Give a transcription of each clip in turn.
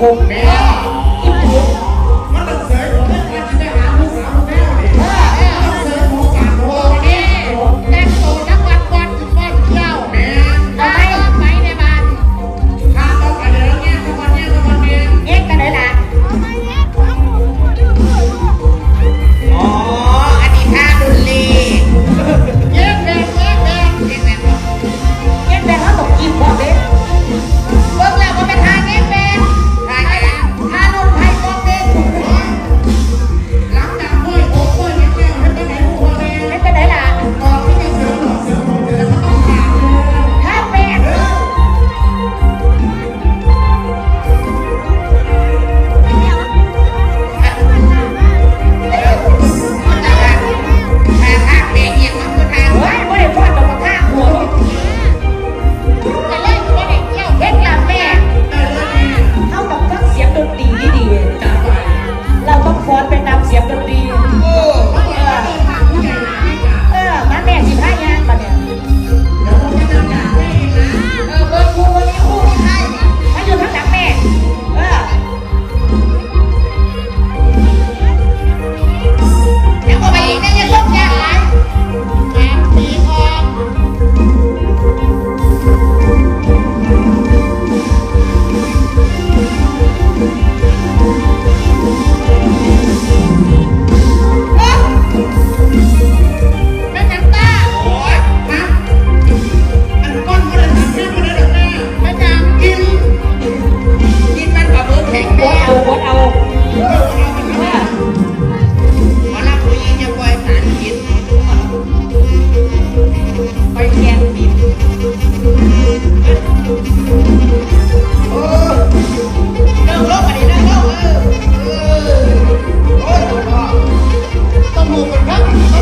คุกเนี่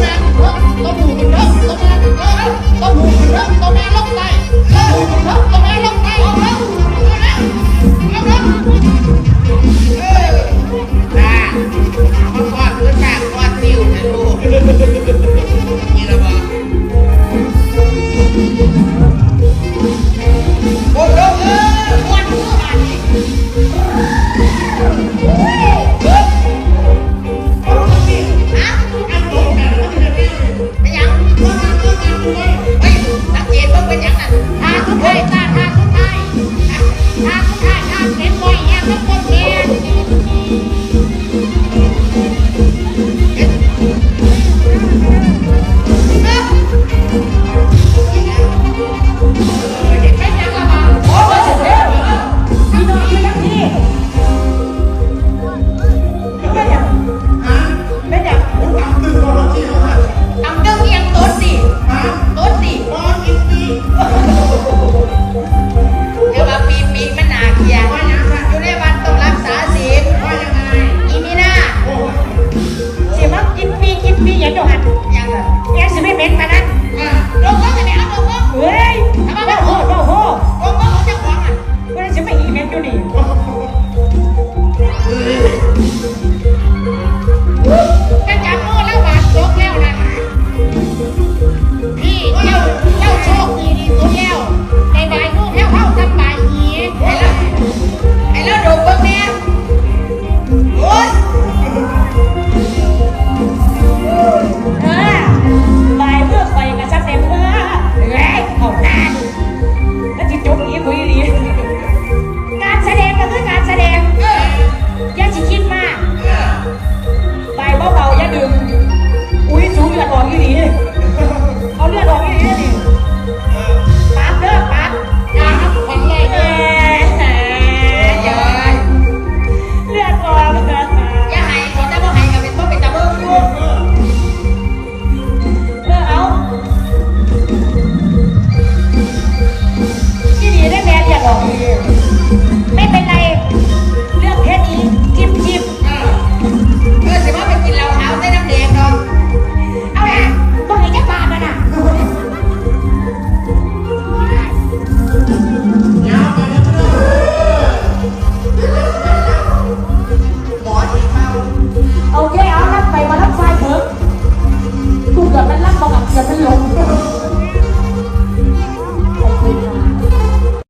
ต้องหูกอะเทิบต้องแม่ลงไปต้องหูกรนเทิบต้องแม่ลงไป ทางคนไทยบ้านทางคนไทยทางคนไทย